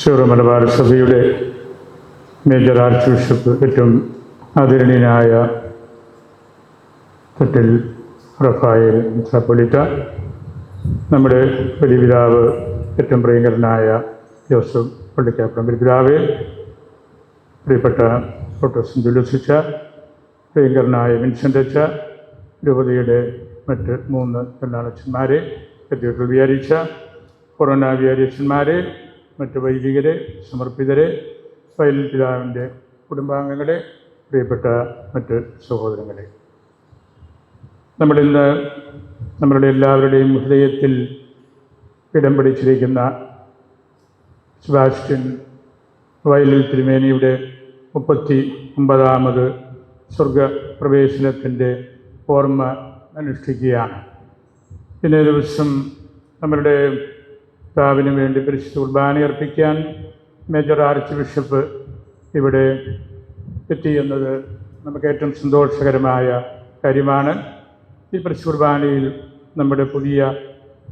ഷൂർ മലബാർ സഭയുടെ major arch bishop ഏറ്റവും ആദരണീയനായ തട്ടിൽ റഫായൽ മെത്രാപ്പൊലിത്ത നമ്മുടെ വലിയ പിതാവ് ഏറ്റവും പ്രിയങ്കരനായ ജോസഫ് പള്ളിക്കാപ്പുറം പിതാവ് പ്രിയപ്പെട്ട ഫോട്ടോസ് ജുലൂസിച്ച പ്രിയങ്കരനായ വിൻസെന്റ് അച്ച രൂപതയുടെ മറ്റ് മൂന്ന് കല്ലാളച്ചന്മാരെ കത്തീഡ്രൽ വിചാരിച്ച കൊറോണ വിചാരിച്ചന്മാരെ മറ്റ് വൈദികരെ സമർപ്പിതരെ ഫൈൽ പിതാവിന്റെ കുടുംബാംഗങ്ങളെ പ്രിയപ്പെട്ട മറ്റ് സഹോദരങ്ങളെ. നമ്മളിന്ന് നമ്മളുടെ എല്ലാവരുടെയും ഹൃദയത്തിൽ ഇടം പിടിച്ചിരിക്കുന്ന സെബാസ്റ്റ്യൻ വയലിൽ തിരുമേനിയുടെ മുപ്പത്തി ഒമ്പതാമത് സ്വർഗപ്രവേശനത്തിന്റെ ഓർമ്മ അനുഷ്ഠിക്കുകയാണ്. ഇന്നേ ദിവസം നമ്മളുടെ പിതാവിന് വേണ്ടി പരിശുദ്ധ കുർബാന അർപ്പിക്കാൻ മേജർ ആർച്ച് ബിഷപ്പ് ഇവിടെ എത്തിയെന്നത് നമുക്ക് ഏറ്റവും സന്തോഷകരമായ കാര്യമാണ്. ഈ പരിശുദ്ധ കുർബാനയിൽ നമ്മുടെ പുതിയ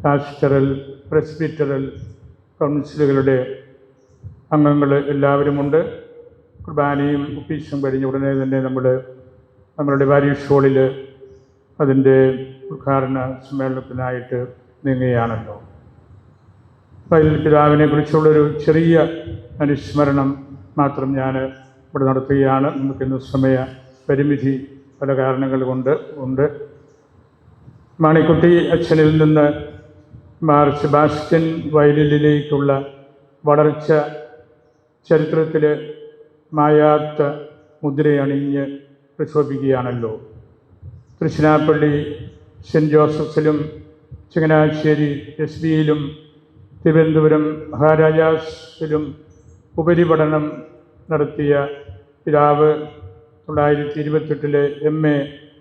പാസ്റ്ററൽ പ്രസ്ബിറ്ററൽ കൗൺസിലുകളുടെ അംഗങ്ങൾ എല്ലാവരുമുണ്ട്. കുർബാനയും ഒപ്പീസും കഴിഞ്ഞ ഉടനെ തന്നെ നമ്മൾ നമ്മളുടെ പാരീഷ് ഹോളിൽ അതിന്റെ ഉദ്ഘാടന സമ്മേളനത്തിനായിട്ട് നീങ്ങുകയാണല്ലോ. വയലിൽ പിതാവിനെ കുറിച്ചുള്ളൊരു ചെറിയ അനുസ്മരണം മാത്രം ഞാൻ ഇവിടെ നടത്തുകയാണ്. നമുക്കിന്ന് സമയ പരിമിതി പല കാരണങ്ങൾ കൊണ്ട് ഉണ്ട്. മാണിക്കുട്ടി അച്ഛനിൽ നിന്ന് മാർച്ച് സെബാസ്റ്റ്യൻ വയലിലേക്കുള്ള വളർച്ച ചരിത്രത്തിൽ മായാത്ത മുദ്രയണിഞ്ഞ് പ്രക്ഷോഭിക്കുകയാണല്ലോ തൃശ്ശിനാപ്പള്ളി സെന്റ് ജോസഫിലും ചങ്ങനാശ്ശേരി എസ് ബിയിലും തിരുവനന്തപുരം മഹാരാജാസിലും ഉപരിപഠനം നടത്തിയ പിതാവ് തൊള്ളായിരത്തി ഇരുപത്തെട്ടിലെ എം എ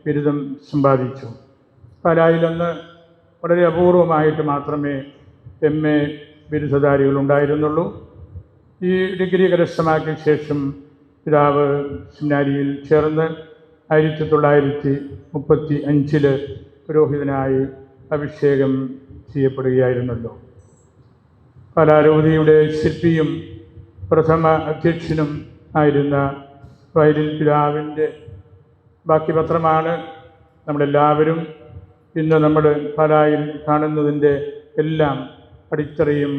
ബിരുദം സമ്പാദിച്ചു. പാലായിലന്ന് വളരെ അപൂർവമായിട്ട് മാത്രമേ എം എ ബിരുദധാരികൾ ഉണ്ടായിരുന്നുള്ളൂ. ഈ ഡിഗ്രി കരസ്ഥമാക്കിയ ശേഷം പിതാവ് സെമിനാരിയിൽ ചേർന്ന് ആയിരത്തി തൊള്ളായിരത്തി മുപ്പത്തി അഞ്ചിൽ പുരോഹിതനായി അഭിഷേകം ചെയ്യപ്പെടുകയായിരുന്നല്ലോ. കലാരൂതിയുടെ ശില്പിയും പ്രഥമ അധ്യക്ഷനും ആയിരുന്ന വയലിൽ പിതാവിന്റെ ബാക്കി പത്രമാണ് നമ്മളെല്ലാവരും ഇന്ന് നമ്മൾ പാലായിൽ കാണുന്നതിന്റെ എല്ലാം അടിത്തറയും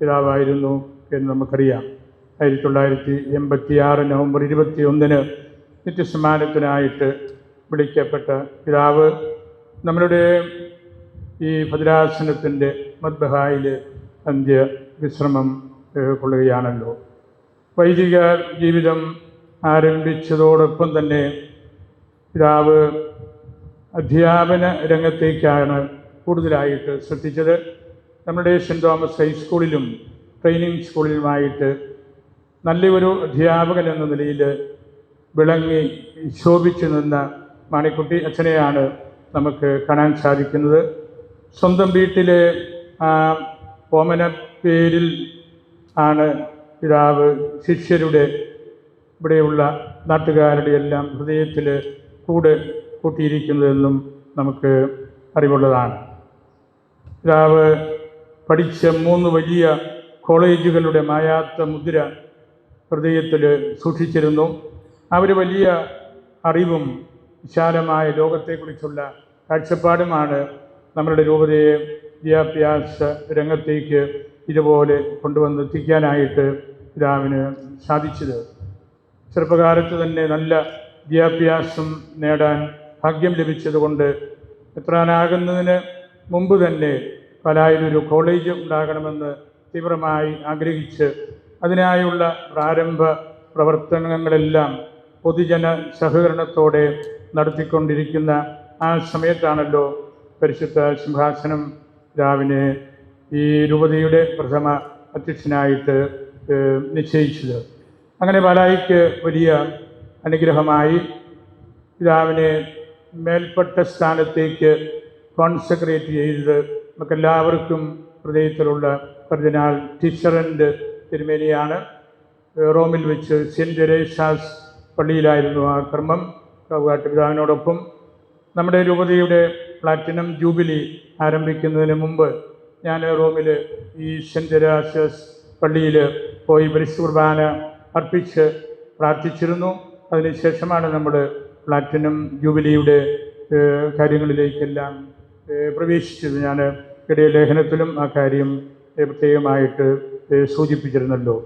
പിതാവായിരുന്നു എന്ന് നമുക്കറിയാം. ആയിരത്തി തൊള്ളായിരത്തി എൺപത്തി ആറ് നവംബർ ഇരുപത്തി ഒന്നിന് നിത്യസമ്മാനത്തിനായിട്ട് വിളിക്കപ്പെട്ട പിതാവ് നമ്മളുടെ ഈ ഭദ്രാസനത്തിന്റെ മദ്ബഹായിൽ അന്ത്യ വിശ്രമം കൊള്ളുകയാണല്ലോ വൈദിക ജീവിതം ആരംഭിച്ചതോടൊപ്പം തന്നെ പിതാവ് അധ്യാപന രംഗത്തേക്കാണ് കൂടുതലായിട്ട് ശ്രദ്ധിച്ചത്. നമ്മുടെ സെന്റ് തോമസ് ഹൈസ്കൂളിലും ട്രെയിനിങ് സ്കൂളിലുമായിട്ട് നല്ലൊരു അധ്യാപകൻ എന്ന നിലയിൽ വിളങ്ങി ശോഭിച്ചു നിന്ന മാണിക്കുട്ടി അച്ഛനെയാണ് നമുക്ക് കാണാൻ സാധിക്കുന്നത്. സ്വന്തം വീട്ടിലെ ആ ഓമന പേരിൽ ആണ് പിതാവ് ശിഷ്യരുടെ ഇവിടെയുള്ള നാട്ടുകാരുടെ എല്ലാം ഹൃദയത്തിൽ കൂടെ കൂട്ടിയിരിക്കുന്നതെന്നും നമുക്ക് അറിവുള്ളതാണ്. പിതാവ് പഠിച്ച മൂന്ന് വലിയ കോളേജുകളുടെ മായാത്ത മുദ്ര ഹൃദയത്തിൽ സൂക്ഷിച്ചിരുന്നു. അവർ വലിയ അറിവും വിശാലമായ ലോകത്തെക്കുറിച്ചുള്ള കാഴ്ചപ്പാടുമാണ് നമ്മളുടെ രൂപതയെ വിദ്യാഭ്യാസ രംഗത്തേക്ക് ഇതുപോലെ കൊണ്ടുവന്നെത്തിക്കാനായിട്ട് പിതാവിന് സാധിച്ചത്. ചെറുപ്പകാലത്ത് തന്നെ നല്ല വിദ്യാഭ്യാസം നേടാൻ ഭാഗ്യം ലഭിച്ചതുകൊണ്ട് എത്രാനാകുന്നതിന് മുമ്പ് തന്നെ പലായിലൊരു കോളേജ് ഉണ്ടാകണമെന്ന് തീവ്രമായി ആഗ്രഹിച്ച് അതിനായുള്ള പ്രാരംഭ പ്രവർത്തനങ്ങളെല്ലാം പൊതുജന സഹകരണത്തോടെ നടത്തിക്കൊണ്ടിരിക്കുന്ന ആ സമയത്താണല്ലോ പരിശുദ്ധ സിംഹാസനം രാവിനെ ഈ രൂപതയുടെ പ്രഥമ അധ്യക്ഷനായിട്ട് നിശ്ചയിച്ചത്. അങ്ങനെ പാലായിക്ക് വലിയ അനുഗ്രഹമായി പിതാവിനെ മേൽപ്പെട്ട സ്ഥാനത്തേക്ക് കോൺസെക്രേറ്റ് ചെയ്തത് നമുക്കെല്ലാവർക്കും ഹൃദയത്തിലുള്ള കർദിനാൾ ടീച്ചറിന്റെ തിരുമേനിയാണ്. റോമിൽ വെച്ച് സെന്റ് ജെറേഷാസ് പള്ളിയിലായിരുന്നു ആ കർമ്മം. കാട്ടുപിതാവിനോടൊപ്പം പിതാവിനോടൊപ്പം നമ്മുടെ രൂപതയുടെ പ്ലാറ്റിനം ജൂബിലി ആരംഭിക്കുന്നതിന് മുമ്പ് ഞാൻ റോമിൽ ഈ സെന്റ് പള്ളിയിൽ പോയി പരിശുർബാന അർപ്പിച്ച് പ്രാർത്ഥിച്ചിരുന്നു. അതിനുശേഷമാണ് നമ്മൾ പ്ലാറ്റിനം ജൂബിലിയുടെ കാര്യങ്ങളിലേക്കെല്ലാം പ്രവേശിച്ചത്. ഞാൻ ഇടയ ലേഖനത്തിലും ആ കാര്യം പ്രത്യേകമായിട്ട് സൂചിപ്പിച്ചിരുന്നല്ലോ.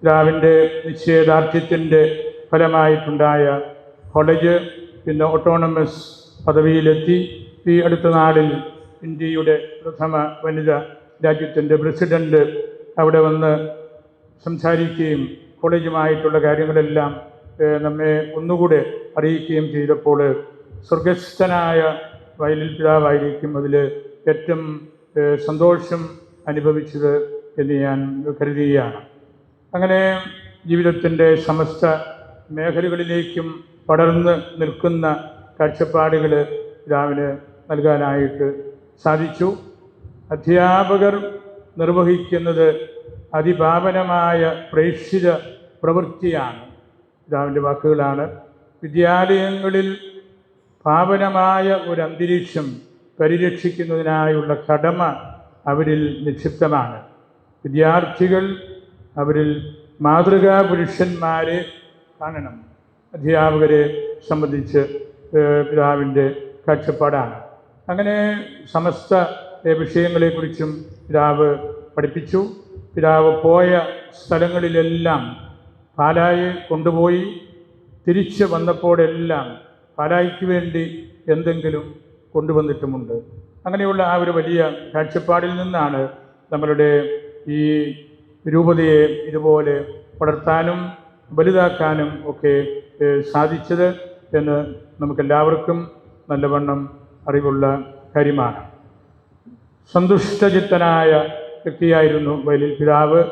പിതാവിന്റെ നിശ്ചയദാർഢ്യത്തിന്റെ ഫലമായിട്ടുണ്ടായ കോളേജ് പിന്നെ ഓട്ടോണമസ് പദവിയിലെത്തി. ഈ അടുത്ത നാളിൽ ഇന്ത്യയുടെ പ്രഥമ വനിത രാജ്യത്തിന്റെ പ്രസിഡന്റ് അവിടെ വന്ന് സംസാരിക്കുകയും കോളേജുമായിട്ടുള്ള കാര്യങ്ങളെല്ലാം നമ്മെ ഒന്നുകൂടെ അറിയിക്കുകയും ചെയ്തപ്പോൾ സ്വർഗസ്ഥനായ വയലിൽ പിതാവായിരിക്കും അതിൽ ഏറ്റവും സന്തോഷം അനുഭവിച്ചത് എന്ന് ഞാൻ കരുതുകയാണ്. അങ്ങനെ ജീവിതത്തിന്റെ സമസ്ത മേഖലകളിലേക്കും പടർന്ന് നിൽക്കുന്ന കാഴ്ചപ്പാടുകൾ പിതാവിന് നൽകാനായിട്ട് സാധിച്ചു. അധ്യാപകർ നിർവഹിക്കുന്നത് അതിപാവനമായ പ്രേക്ഷിത പ്രവൃത്തിയാണ്. പിതാവിന്റെ വാക്കുകളാണ്. വിദ്യാലയങ്ങളിൽ പാവനമായ ഒരു അന്തരീക്ഷം പരിരക്ഷിക്കുന്നതിനായുള്ള കടമ അവരിൽ നിക്ഷിപ്തമാണ്. വിദ്യാർത്ഥികൾ അവരിൽ മാതൃകാ പുരുഷന്മാരെ കാണണം. അധ്യാപകരെ സംബന്ധിച്ച് പിതാവിന്റെ കാഴ്ചപ്പാടാണ്. അങ്ങനെ സമസ്ത വിഷയങ്ങളെക്കുറിച്ചും പിതാവ് പഠിപ്പിച്ചു. പിതാവ് പോയ സ്ഥലങ്ങളിലെല്ലാം പാലായെ കൊണ്ടുപോയി. തിരിച്ച് വന്നപ്പോഴെല്ലാം പാലായിക്ക് വേണ്ടി എന്തെങ്കിലും കൊണ്ടുവന്നിട്ടുമുണ്ട്. അങ്ങനെയുള്ള ആ ഒരു വലിയ കാഴ്ചപ്പാടിൽ നിന്നാണ് നമ്മളുടെ ഈ രൂപതയെ ഇതുപോലെ വളർത്താനും വലുതാക്കാനും ഒക്കെ സാധിച്ചത് എന്ന് നമുക്കെല്ലാവർക്കും നല്ലവണ്ണം അറിവുള്ള കരിമാണ് സന്തുഷ്ടചിത്തനായ വ്യക്തിയായിരുന്നു വയലിൽ പിതാവ്.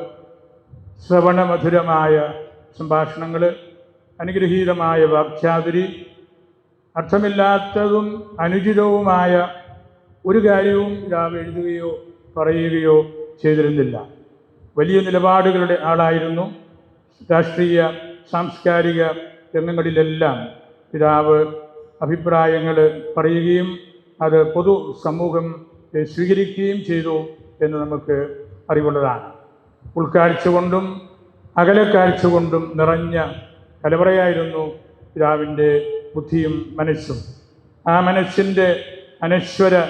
ശ്രവണമധുരമായ സംഭാഷണങ്ങൾ അനുഗ്രഹീതമായ വാക്ചാതുരി അർത്ഥമില്ലാത്തതും അനുചിതവുമായ ഒരു കാര്യവും പിതാവ് എഴുതുകയോ പറയുകയോ ചെയ്തിരുന്നില്ല. വലിയ നിലപാടുകളുടെ ആളായിരുന്നു. രാഷ്ട്രീയ സാംസ്കാരിക രംഗങ്ങളിലെല്ലാം പിതാവ് അഭിപ്രായങ്ങൾ പറയുകയും അത് പൊതു സമൂഹം സ്വീകരിക്കുകയും ചെയ്തു എന്ന് നമുക്ക് അറിവുള്ളതാണ്. ഉൾക്കാഴ്ച കൊണ്ടും അകലക്കാഴ്ച കൊണ്ടും നിറഞ്ഞ കലവറയായിരുന്നു പിതാവിന്റെ ബുദ്ധിയും മനസ്സും. ആ മനസ്സിന്റെ അനശ്വര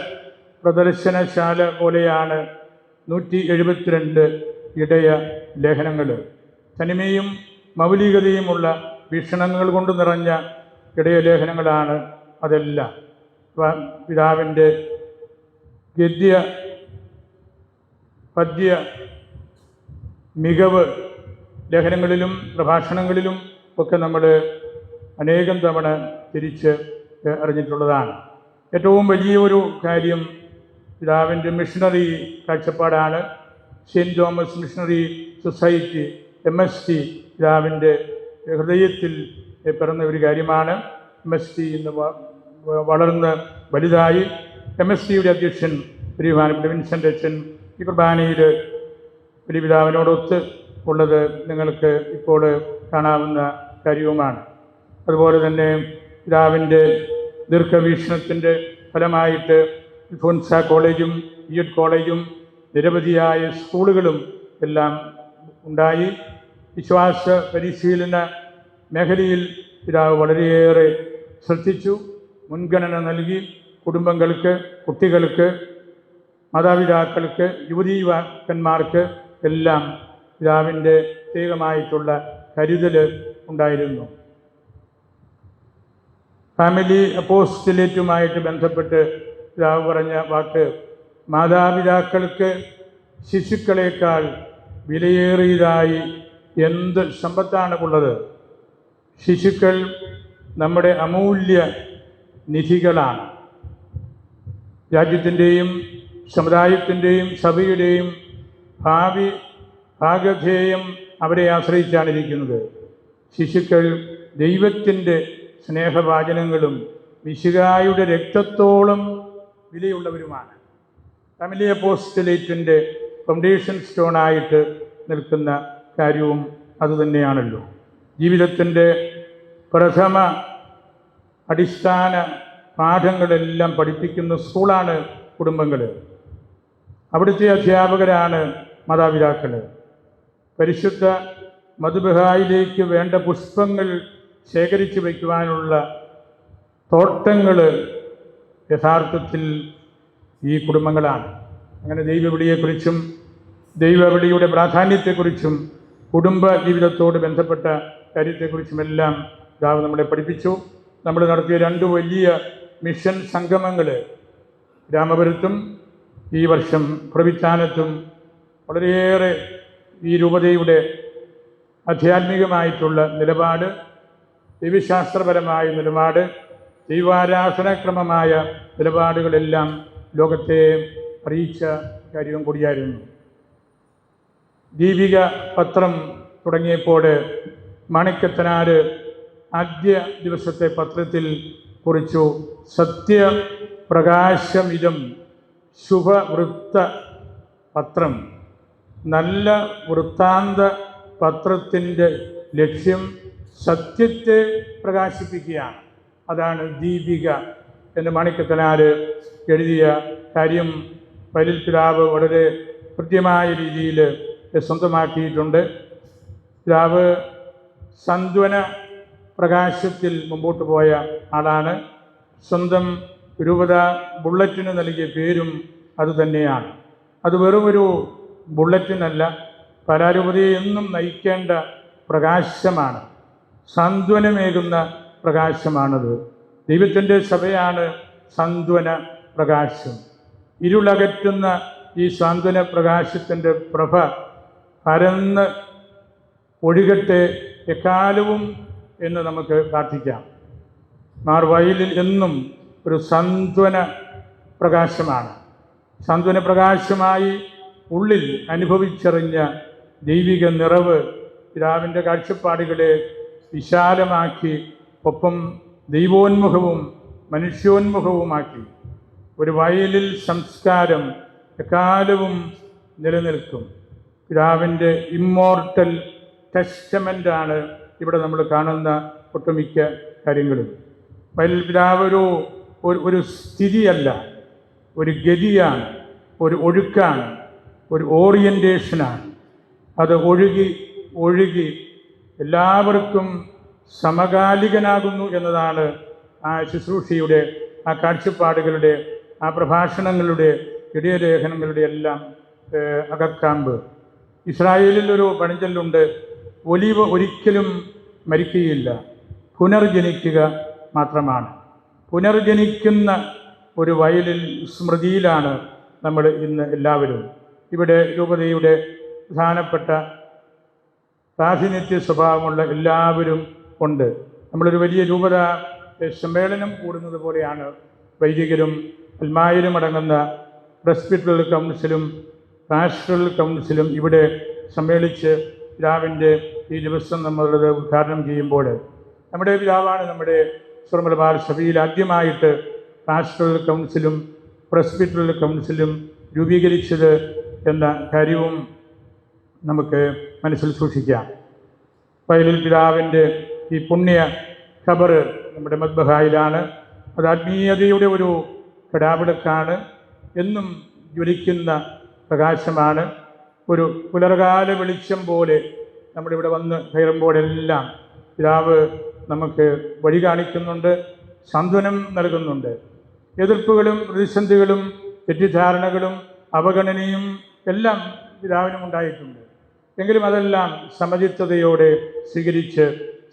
പ്രദർശനശാല പോലെയാണ് നൂറ്റി എഴുപത്തിരണ്ട് ഇടയ ലേഖനങ്ങൾ. തനിമയും മൗലികതയുമുള്ള വീക്ഷണങ്ങൾ കൊണ്ട് നിറഞ്ഞ ഇടയ ലേഖനങ്ങളാണ് അതെല്ലാം. പിതാവിന്റെ ഗദ്യ പദ്യ മികവ് ലേഖനങ്ങളിലും പ്രഭാഷണങ്ങളിലും ഒക്കെ നമ്മൾ അനേകം തവണ തിരിച്ച് അറിഞ്ഞിട്ടുള്ളതാണ്. ഏറ്റവും വലിയ ഒരു കാര്യം പിതാവിന്റെ മിഷണറി കാഴ്ചപ്പാടാണ്. Saint Thomas missionary society M S T പിതാവിന്റെ ഹൃദയത്തിൽ പിറന്ന ഒരു കാര്യമാണ്. എം എസ് ടി ഇന്ന് വളർന്ന് വലുതായി. എം എസ് ടിയുടെ അധ്യക്ഷൻ ബഹുമാനപ്പെട്ട വിൻസെന്റ് അച്ഛൻ ഈ കുർബാനയിൽ പിതാവിനോടൊത്ത് ഉള്ളത് നിങ്ങൾക്ക് ഇപ്പോൾ കാണാവുന്ന കാര്യവുമാണ്. അതുപോലെ തന്നെ പിതാവിന്റെ ദീർഘവീക്ഷണത്തിന്റെ ഫലമായിട്ട് ഫൊൻസ കോളേജും ബി എഡ് കോളേജും നിരവധിയായ സ്കൂളുകളും എല്ലാം ഉണ്ടായി. വിശ്വാസ പരിശീലന മേഖലയിൽ പിതാവ് വളരെയേറെ ശ്രദ്ധിച്ചു മുൻഗണന നൽകി. കുടുംബങ്ങൾക്ക് കുട്ടികൾക്ക് മാതാപിതാക്കൾക്ക് യുവതീ യുവാക്കന്മാർക്ക് എല്ലാം പിതാവിന്റെ പ്രത്യേകമായിട്ടുള്ള കരുതൽ ഉണ്ടായിരുന്നു. ഫാമിലി അപ്പോസ്റ്റലേറ്റുമായിട്ട് ബന്ധപ്പെട്ട് പിതാവ് പറഞ്ഞ വാക്ക് മാതാപിതാക്കൾക്ക് ശിശുക്കളേക്കാൾ വിലയേറിയതായി എന്ത് സമ്പത്താണ് ഉള്ളത് ശിശുക്കൾ നമ്മുടെ അമൂല്യ നിധികളാണ്. രാജ്യത്തിന്റെയും സമുദായത്തിന്റെയും സഭയുടെയും ഭാവി ഭാഗധേയം അവരെ ആശ്രയിച്ചാണ് ഇരിക്കുന്നത്. ശിശുക്കൾ ദൈവത്തിന്റെ സ്നേഹവാചനങ്ങളും വിശുകായുടെ രക്തത്തോളം വിലയുള്ളവരുമാണ്. തമിലിയ പോസ്റ്റലേറ്റിന്റെ ഫൗണ്ടേഷൻ സ്റ്റോണായിട്ട് നിൽക്കുന്ന കാര്യവും അതുതന്നെയാണല്ലോ. ജീവിതത്തിന്റെ പ്രഥമ അടിസ്ഥാന പാഠങ്ങളെല്ലാം പഠിപ്പിക്കുന്ന സ്കൂളാണ് കുടുംബങ്ങൾ അവിടുത്തെ അധ്യാപകരാണ് മാതാപിതാക്കൾ പരിശുദ്ധ മധുബഹായിലേക്ക് വേണ്ട പുഷ്പങ്ങൾ ശേഖരിച്ചു വയ്ക്കുവാനുള്ള തോട്ടങ്ങൾ യഥാർത്ഥത്തിൽ ഈ കുടുംബങ്ങളാണ്. അങ്ങനെ ദൈവവിളിയെക്കുറിച്ചും ദൈവവിളിയുടെ പ്രാധാന്യത്തെക്കുറിച്ചും കുടുംബ ജീവിതത്തോട് ബന്ധപ്പെട്ട കാര്യത്തെക്കുറിച്ചുമെല്ലാം പിതാവ് നമ്മളെ പഠിപ്പിച്ചു. നമ്മൾ നടത്തിയ രണ്ട് വലിയ മിഷൻ സംഗമങ്ങൾ രാമപുരത്തും ഈ വർഷം പ്രവിധാനത്തും വളരെയേറെ ഈ രൂപതയുടെ ആധ്യാത്മികമായിട്ടുള്ള നിലപാട് ദൈവശാസ്ത്രപരമായ നിലപാട് ദൈവാരാധനാക്രമമായ നിലപാടുകളെല്ലാം ലോകത്തെ അറിയിച്ച കാര്യം കൂടിയായിരുന്നു. ദീപിക പത്രം തുടങ്ങിയപ്പോൾ മാണിക്കത്തനാര് ആദ്യ ദിവസത്തെ പത്രത്തിൽ കുറിച്ചു. സത്യപ്രകാശമിതം ശുഭവൃത്ത പത്രം നല്ല വൃത്താന്ത പത്രത്തിന്റെ ലക്ഷ്യം സത്യത്തെ പ്രകാശിപ്പിക്കുകയാണ്. അതാണ് ദീപിക എന്ന് മാണിക്കത്തനാര് എഴുതിയ കാര്യം. പലിൽ പിതാവ് വളരെ കൃത്യമായ രീതിയിൽ സ്വന്തമാക്കിയിട്ടുണ്ട്. പിതാവ് സന്ത്വന പ്രകാശത്തിൽ മുമ്പോട്ട് പോയ ആളാണ്. സ്വന്തം രൂപത ബുള്ളറ്റിന് നൽകിയ പേരും അതുതന്നെയാണ് അത് വെറും ഒരു ബുള്ളറ്റിനല്ല പരാരൂപതയെ എന്നും നയിക്കേണ്ട പ്രകാശമാണ്. സാന്ത്വനമേകുന്ന പ്രകാശമാണത്. ദൈവത്തിന്റെ സഭയാണ് സാന്ത്വന പ്രകാശം. ഇരുളകറ്റുന്ന ഈ സാന്ത്വന പ്രകാശത്തിന്റെ പ്രഭ പരന്ന് ഒഴുകട്ടെ എക്കാലവും എന്ന് നമുക്ക് പ്രാർത്ഥിക്കാം. മാർവയലിൽ എന്നും ഒരു സന്ത്വന പ്രകാശമാണ്. സന്ത്വന പ്രകാശമായി ഉള്ളിൽ അനുഭവിച്ചറിഞ്ഞ ദൈവിക നിറവ് പിതാവിന്റെ കാഴ്ചപ്പാടുകളെ വിശാലമാക്കി ഒപ്പം ദൈവോന്മുഖവും മനുഷ്യോന്മുഖവുമാക്കി. ഒരു വയലിൽ സംസ്കാരം എക്കാലവും നിലനിൽക്കും. പിതാവിന്റെ ഇമ്മോർട്ടൽ ടെസ്റ്റമെന്റാണ് ഇവിടെ നമ്മൾ കാണുന്ന ഒട്ടുമിക്ക കാര്യങ്ങളും. വയലിൽ ഒരു ഒരു- സ്ഥിതിയല്ല. ഒരു ഗതിയാണ്. ഒരു ഒഴുക്കാണ്. ഒരു ഓറിയന്റേഷനാണ് അത് ഒഴുകി ഒഴുകി എല്ലാവർക്കും സമകാലികനാകുന്നു എന്നതാണ് ആ ശുശ്രൂഷയുടെ ആ കാഴ്ചപ്പാടുകളുടെ ആ പ്രഭാഷണങ്ങളുടെ ഇടയലേഖനങ്ങളുടെ എല്ലാം അകക്കാമ്പ്. ഇസ്രായേലിൽ ഒരു പണിഞ്ചൊല്ലുണ്ട് ഒലിവ് ഒരിക്കലും മരിക്കുകയില്ല. പുനർജനിക്കുക മാത്രമാണ്. പുനർജനിക്കുന്ന ഒരു വയലിൽ സ്മൃതിയിലാണ് നമ്മൾ ഇന്ന് എല്ലാവരും. ഇവിടെ രൂപതയുടെ പ്രധാനപ്പെട്ട പ്രാതിനിധ്യ സ്വഭാവമുള്ള എല്ലാവരും ഉണ്ട്. നമ്മളൊരു വലിയ രൂപത സമ്മേളനം കൂടുന്നത് പോലെയാണ് വൈദികരും അൽമായരും അടങ്ങുന്ന പ്രസ്പിറ്റൽ കൗൺസിലും പാസ്റ്ററൽ കൗൺസിലും ഇവിടെ സമ്മേളിച്ച് പിതാവിന്റെ ഈ ദിവസം നമ്മളത് ഉദ്ഘാടനം ചെയ്യുമ്പോൾ നമ്മുടെ പിതാവാണ് നമ്മുടെ സ്വർമലബാർ സഭയിൽ ആദ്യമായിട്ട് പാസ്റ്ററൽ കൗൺസിലും പ്രസ്പിറ്റൽ കൗൺസിലും രൂപീകരിച്ചത് എന്ന കാര്യവും നമുക്ക് മനസ്സിൽ സൂക്ഷിക്കാം. പൈലിൽ പിതാവിന്റെ ഈ പുണ്യ ഖബറ് നമ്മുടെ മദ്ബഹായിലാണ്. അത് ആത്മീയതയുടെ ഒരു കടാപിടക്കാണ് എന്നും ജ്വലിക്കുന്ന പ്രകാശമാണ്. ഒരു പുലർകാല വെളിച്ചം പോലെ നമ്മളിവിടെ വന്ന് കയറുമ്പോഴെല്ലാം പിതാവ് നമുക്ക് വഴി കാണിക്കുന്നുണ്ട് സാന്ത്വനം നൽകുന്നുണ്ട്. എതിർപ്പുകളും പ്രതിസന്ധികളും തെറ്റിദ്ധാരണകളും അവഗണനയും എല്ലാം പിതാവിനും ഉണ്ടായിട്ടുണ്ട്. എങ്കിലും അതെല്ലാം സമചിത്തതയോടെ സ്വീകരിച്ച്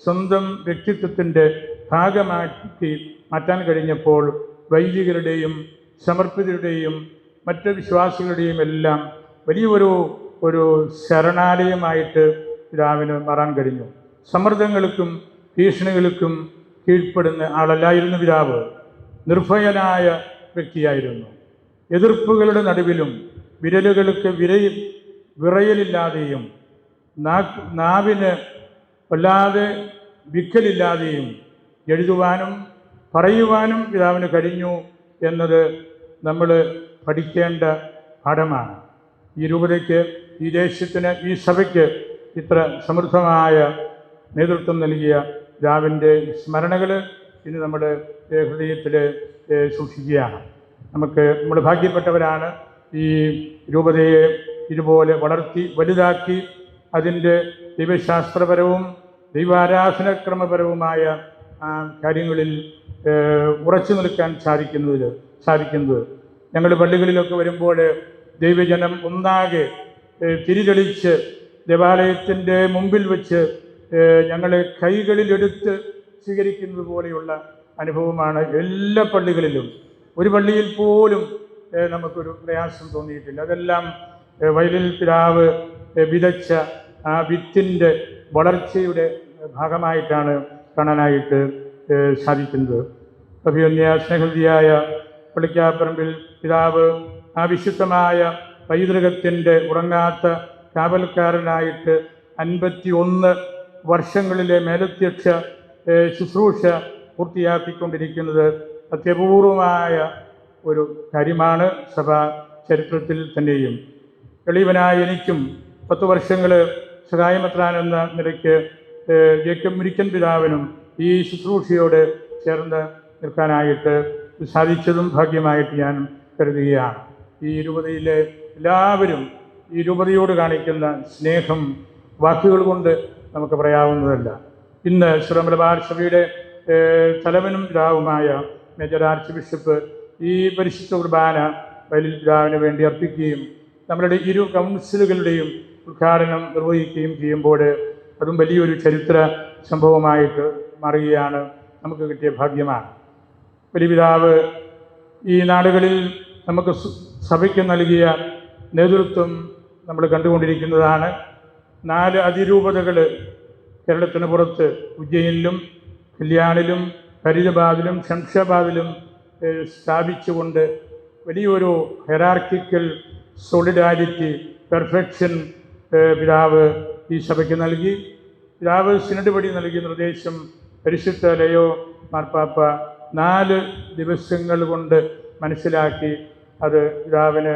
സ്വന്തം വ്യക്തിത്വത്തിന്റെ ഭാഗമാക്കി മാറ്റാൻ കഴിഞ്ഞപ്പോൾ വൈദികരുടെയും സമർപ്പിതരുടെയും മറ്റ് വിശ്വാസികളുടെയും എല്ലാം വലിയൊരു ഒരു ശരണാലയമായിട്ട് പിതാവിന് മാറാൻ കഴിഞ്ഞു. സമ്മർദ്ദങ്ങൾക്കും ഭീഷണികൾക്കും കീഴ്പ്പെടുന്ന ആളല്ലായിരുന്നു പിതാവ്. നിർഭയനായ വ്യക്തിയായിരുന്നു. എതിർപ്പുകളുടെ നടുവിലും വിരലുകൾക്ക് വിരയിൽ വിറയലില്ലാതെയും നാവിന് വല്ലാതെ വിക്കലില്ലാതെയും എഴുതുവാനും പറയുവാനും പിതാവിന് കഴിഞ്ഞു എന്നത് നമ്മൾ പഠിക്കേണ്ട പാഠമാണ്. ഈ രൂപതയ്ക്ക് ഈ ദേശത്തിന് ഈ സഭയ്ക്ക് ഇത്ര സമൃദ്ധമായ നേതൃത്വം നൽകിയ പിതാവിന്റെ സ്മരണകൾ ഇന്ന് നമ്മുടെ ഹൃദയത്തിൽ സൂക്ഷിക്കുകയാണ്. നമുക്ക് നമ്മൾ ഭാഗ്യപ്പെട്ടവരാണ് ഈ രൂപതയെ ഇതുപോലെ വളർത്തി വലുതാക്കി അതിന്റെ ദൈവശാസ്ത്രപരവും ദൈവാരാധനക്രമപരവുമായ കാര്യങ്ങളിൽ ഉറച്ചു നിൽക്കാൻ സാധിക്കുന്നത് സാധിക്കുന്നത്. ഞങ്ങൾ പള്ളികളിലൊക്കെ വരുമ്പോൾ ദൈവജനം ഒന്നാകെ തിരിതെളിച്ച് ദേവാലയത്തിന്റെ മുമ്പിൽ വെച്ച് ഞങ്ങളെ കൈകളിലെടുത്ത് സ്വീകരിക്കുന്നത് പോലെയുള്ള അനുഭവമാണ് എല്ലാ പള്ളികളിലും. ഒരു പള്ളിയിൽ പോലും നമുക്കൊരു പ്രയാസം തോന്നിയിട്ടില്ല. അതെല്ലാം വയലിൽ പിതാവ് വിതച്ച ആ വിത്തിന്റെ വളർച്ചയുടെ ഭാഗമായിട്ടാണ് കാണാനായിട്ട് സാധിക്കുന്നത്. അഭിയന്യ സ്നേഹൃതിയായ പള്ളിക്കാപ്പറമ്പിൽ പിതാവ് ആ വിശുദ്ധമായ പൈതൃകത്തിന്റെ ഉറങ്ങാത്ത കാവൽക്കാരനായിട്ട് അൻപത്തി ഒന്ന് വർഷങ്ങളിലെ മേലധ്യക്ഷ ശുശ്രൂഷ പൂർത്തിയാക്കിക്കൊണ്ടിരിക്കുന്നത് അത്യപൂർവമായ ഒരു കാര്യമാണ് സഭ ചരിത്രത്തിൽ തന്നെയും. എളിവനായ എനിക്കും പത്ത് വർഷങ്ങൾ സഹായമത്രാൻ എന്ന നിലയ്ക്ക് ജേക്കബ് മുരിക്കൻ പിതാവിനും ഈ ശുശ്രൂഷയോട് ചേർന്ന് നിൽക്കാനായിട്ട് സാധിച്ചതും ഭാഗ്യമായിട്ട് ഞാൻ കരുതുകയാണ്. ഈ ഇരുപതിയിലെ എല്ലാവരും ഈ കാണിക്കുന്ന സ്നേഹം വാക്കുകൾ കൊണ്ട് നമുക്ക് പറയാവുന്നതല്ല. ഇന്ന് ശ്രീമലബാർ സഭയുടെ തലവനും പിതാവുമായ മേജർ ആർച്ച് ബിഷപ്പ് ഈ പരിശുദ്ധ കുർബാന വയലിൽ പിതാവിന് വേണ്ടി അർപ്പിക്കുകയും നമ്മളുടെ ഇരു കൗൺസിലുകളുടെയും ഉദ്ഘാടനം നിർവഹിക്കുകയും ചെയ്യുമ്പോൾ അതും വലിയൊരു ചരിത്ര സംഭവമായിട്ട് മാറുകയാണ് നമുക്ക് കിട്ടിയ ഭാഗ്യമാണ്. വലിയ പിതാവ് ഈ നാടുകളിൽ നമുക്ക് സഭയ്ക്ക് നൽകിയ നേതൃത്വം നമ്മൾ കണ്ടുകൊണ്ടിരിക്കുന്നതാണ് നാല് അതിരൂപതകൾ കേരളത്തിന് പുറത്ത് ഉജ്ജയിനിലും കല്യാണിലും ഫരീദാബാദിലും ശംഷാബാദിലും സ്ഥാപിച്ചുകൊണ്ട് വലിയൊരു ഹെറാർക്കിക്കൽ സോളിഡാരിറ്റി പെർഫെക്ഷൻ പിതാവ് ഈ സഭയ്ക്ക് നൽകി. പിതാവ് സിനഡ് വഴി നൽകിയ നിർദ്ദേശം പരിശുദ്ധ ലയോ മാർപ്പാപ്പ നാല് ദിവസങ്ങൾ കൊണ്ട് മനസ്സിലാക്കി അത് പിതാവിന്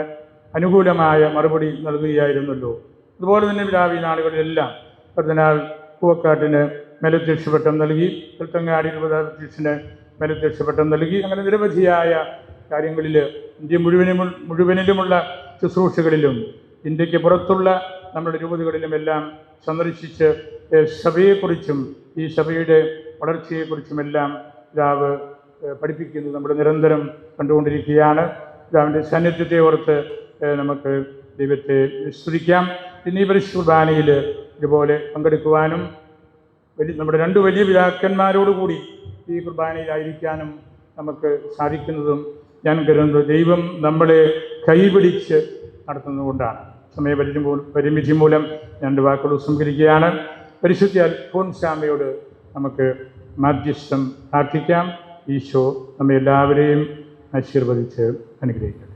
അനുകൂലമായ മറുപടി നൽകുകയായിരുന്നല്ലോ. അതുപോലെ തന്നെ പിതാവി നാളുകളിലെല്ലാം കർദിനാൾ പൂവക്കാട്ടിന് മേലധ്യക്ഷപട്ടം നൽകി പുൽത്തങ്ങാടി രൂപതാധ്യക്ഷന് മേലധ്യക്ഷപട്ടം നൽകി അങ്ങനെ നിരവധിയായ കാര്യങ്ങളിൽ ഇന്ത്യ മുഴുവനും മുഴുവനിലുമുള്ള ശുശ്രൂഷകളിലും ഇന്ത്യയ്ക്ക് പുറത്തുള്ള നമ്മുടെ രൂപതകളിലുമെല്ലാം സന്ദർശിച്ച് ഏഹ്, സഭയെക്കുറിച്ചും ഈ സഭയുടെ വളർച്ചയെക്കുറിച്ചുമെല്ലാം പിതാവ് പഠിപ്പിക്കുന്നത് നമ്മൾ നിരന്തരം കണ്ടുകൊണ്ടിരിക്കുകയാണ്. പിതാവിന്റെ സാന്നിധ്യത്തെ ഓർത്ത് നമുക്ക് ദൈവത്തെ സ്തുതിക്കാം. ഇന്ന് ഈ പരിശുദ്ധ കുർബാനയിൽ ഇതുപോലെ പങ്കെടുക്കുവാനും വലിയ നമ്മുടെ രണ്ട് വലിയ പിതാക്കന്മാരോടുകൂടി ഈ കുർബാനയിലായിരിക്കാനും നമുക്ക് സാധിക്കുന്നതും ഞാൻ കരുതുന്നത് ദൈവം നമ്മളെ കൈപിടിച്ച് നടത്തുന്നതുകൊണ്ടാണ്. സമയപരിധി പരിമിതി മൂലം രണ്ട് വാക്കുകൾ സംഹരിക്കുകയാണ് പരിശുദ്ധ അൽഫോൻസാമയോട് നമുക്ക് മാധ്യസ്ഥം പ്രാർത്ഥിക്കാം. ഈശോ നമ്മെ എല്ലാവരെയും ആശീർവദിച്ച് അനുഗ്രഹിക്കട്ടെ.